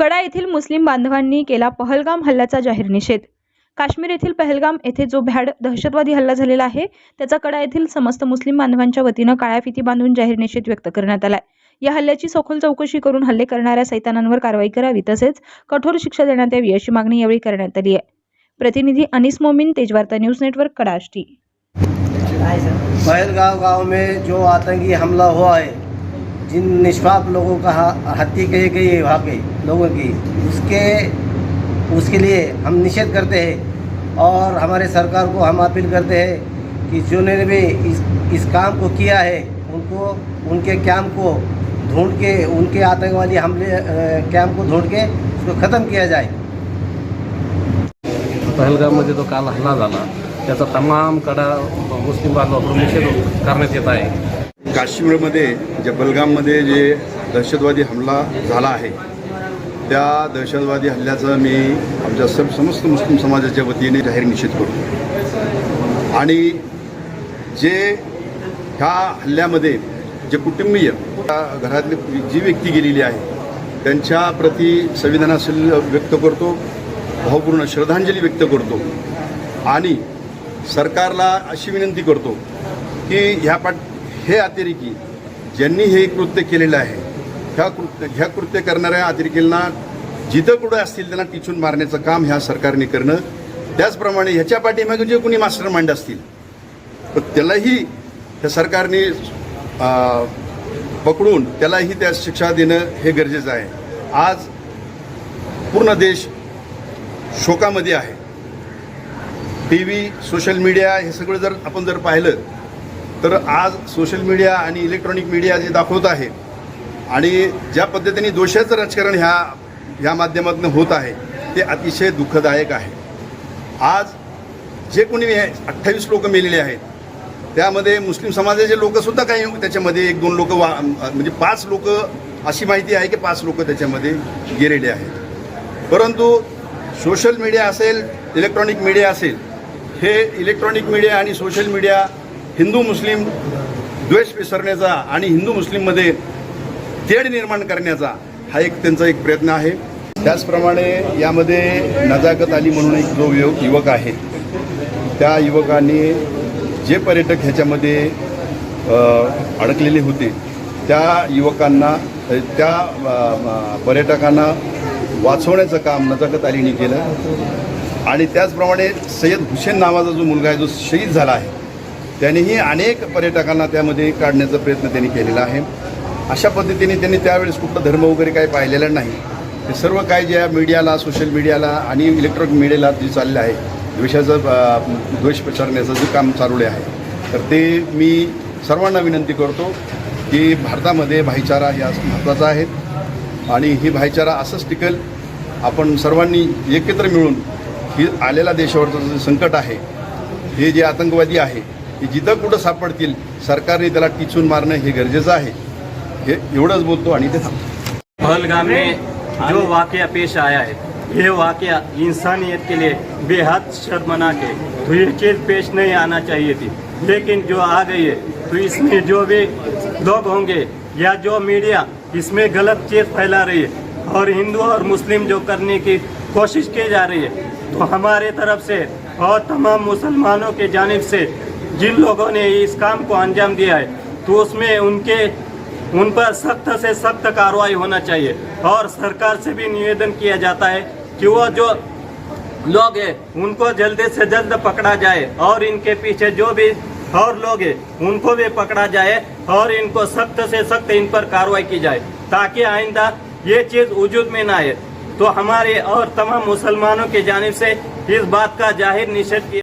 कडा येथील मुस्लिम बांधवांनी केला पहलगाम हल्ल्याचा जाहीर निषेध. काश्मीर येथील पहलगाम येथे जो भ्याड दहशतवादी हल्ला झालेला आहे त्याचा कडा येथील समस्त मुस्लिम बांधवांच्या वतीनं काळ्या फिती बांधून जाहीर निषेध व्यक्त करण्यात आलाय. या हल्ल्याची सखोल चौकशी करून हल्ले करणाऱ्या सैतानांवर कारवाई करावी तसेच कठोर शिक्षा देण्यात यावी अशी मागणी यावेळी करण्यात आली आहे. प्रतिनिधी अनिस मोमिन तेजवार्ता न्यूज नेटवर्क कडाष्टी. पहलगांव गांव में जो आतंकी हमला हुआ है जिन निष्पाप लोगों का हत्या की गई है वहाँ के लोगों की, उसके उसके लिए हम निषेध करते हैं और हमारे सरकार को हम अपील करते हैं कि जिन्होंने भी इस इस काम को किया है, उनको, उनके कैंप को ढूंढ के, उनके आतंकवादी हमले कैंप को ढूंढ के उसको ख़त्म किया जाए। पहलगाम पहलगाममध्ये जो काल हल्ला झाला, त्याचा तमाम कडा मुस्लिम बांधवाकडून निषेध करण्यात येत काश्मीरमध्ये जबलगाममध्ये बलगाममध्ये जे दहशतवादी हमला झाला आहे त्या दहशतवादी हल्ल्याचा मी आमच्या सम समस्त मुस्लिम समाजाच्या वतीने जाहीर निषेध करतो. आणि जे ह्या हल्ल्यामध्ये जे कुटुंबीय त्या घरातली जी व्यक्ती गेलेली आहे त्यांच्याप्रती संविधानाशील व्यक्त करतो भावपूर्ण श्रद्धांजली व्यक्त करतो आणि सरकारला अशी विनंती करतो की ह्या पाठ हे अतिरेकी ज्यांनी हे कृत्य केलेलं आहे ह्या कृत्य ह्या कृत्य करणाऱ्या अतिरेकींना जिथं कुठं असतील त्यांना टिचून मारण्याचं काम ह्या सरकारने करणं. त्याचप्रमाणे ह्याच्या पाठीमागे जे कोणी मास्टर माइंड असतील तर त्यालाही ह्या सरकारने पकडून त्यालाही त्या शिक्षा देणं हे गरजेचं आहे. आज पूर्ण देश शोकामध्ये आहे. टी व्ही सोशल मीडिया हे सगळं जर आपण जर पाहिलं तर आज सोशल मीडिया आणि इलेक्ट्रॉनिक मीडिया जे दाखवत आहे आणि ज्या पद्धतीने दोषाचं राजकारण ह्या ह्या माध्यमातून होत आहे ते अतिशय दुःखदायक आहे. आज जे कोणी अठ्ठावीस लोक मेलेले आहेत त्यामध्ये मुस्लिम समाजाचे लोकसुद्धा काही त्याच्यामध्ये एक दोन लोक वा म्हणजे पाच लोक अशी माहिती आहे की पाच लोक त्याच्यामध्ये गेलेले आहेत. परंतु सोशल मीडिया असेल इलेक्ट्रॉनिक मीडिया असेल हे इलेक्ट्रॉनिक मीडिया आणि सोशल मीडिया हिंदू मुस्लिम द्वेष विसरण्याचा आणि हिंदू मुस्लिममध्ये तेढ निर्माण करण्याचा हा एक त्यांचा एक प्रयत्न आहे. त्याचप्रमाणे यामध्ये नजाकत अली म्हणून एक जो युवक युवक आहे त्या युवकाने जे पर्यटक ह्याच्यामध्ये अडकलेले होते त्या युवकांना त्या पर्यटकांना वाचवण्याचं काम नजाकत अलीने केलं. आणि त्याचप्रमाणे सय्यद हुसेन नावाचा जो मुलगा आहे जो शहीद झाला आहे त्यानेही अनेक पर्यटकांना त्यामध्ये काढण्याचा प्रयत्न त्यांनी केलेला आहे. अशा पद्धतीने त्यांनी त्यावेळेस कुठला धर्म वगैरे काही पाहिलेला नाही. ते सर्व काय ज्या मीडियाला सोशल मीडियाला आणि इलेक्ट्रॉनिक मीडियाला जे चाललं आहे द्वेषाचं द्वेष पसरण्याचं जे काम चालवले आहे तर ते मी सर्वांना विनंती करतो की भारतामध्ये भाईचारा हे महत्त्वाचा आहे. आणि ही भाईचारा असंच टिकेल. आपण सर्वांनी एकत्र मिळून ही आलेल्या देशावरचं जे संकट आहे हे जे आतंकवादी आहे हे जिथं कुठं सापडतील, सरकारने त्याला टिचून मारणं हे गरजेचं आहे. हे एवढंच बोलतो आणि ते पहलगाम में जो वाकया पेश आया है, ये वाकया इंसानियत के लिए बेहद शर्मनाक है। तो ये चीज़ पेश नहीं आना चाहिए थी। लेकिन जो आ गई है तो इसमें जो भी लोग होंगे या जो मीडिया, इसमें गलत चीज़ फैला रही है और हिंदू और मुस्लिम जो करने की कोशिश की जा रही है तो हमारे तरफ़ से और तमाम मुसलमानों के जानिब से जिन लोगों ने इस काम को अंजाम दिया है तो उसमें उनके, उन पर सख्त से सख्त कार्रवाई होना चाहिए। और सरकार से भी निवेदन किया जाता है कि वो जो लोग हैं, उनको जल्दी से जल्द पकड़ा जाए और इनके पीछे जो भी और लोग हैं, उनको भी पकड़ा जाए और इनको सख्त से सख्त इन पर कार्रवाई की जाए, ताकि आइंदा ये चीज़ वजूद में ना आए। तो हमारे और तमाम मुसलमानों की जानिब से इस बात का ज़ाहिर निषेध किया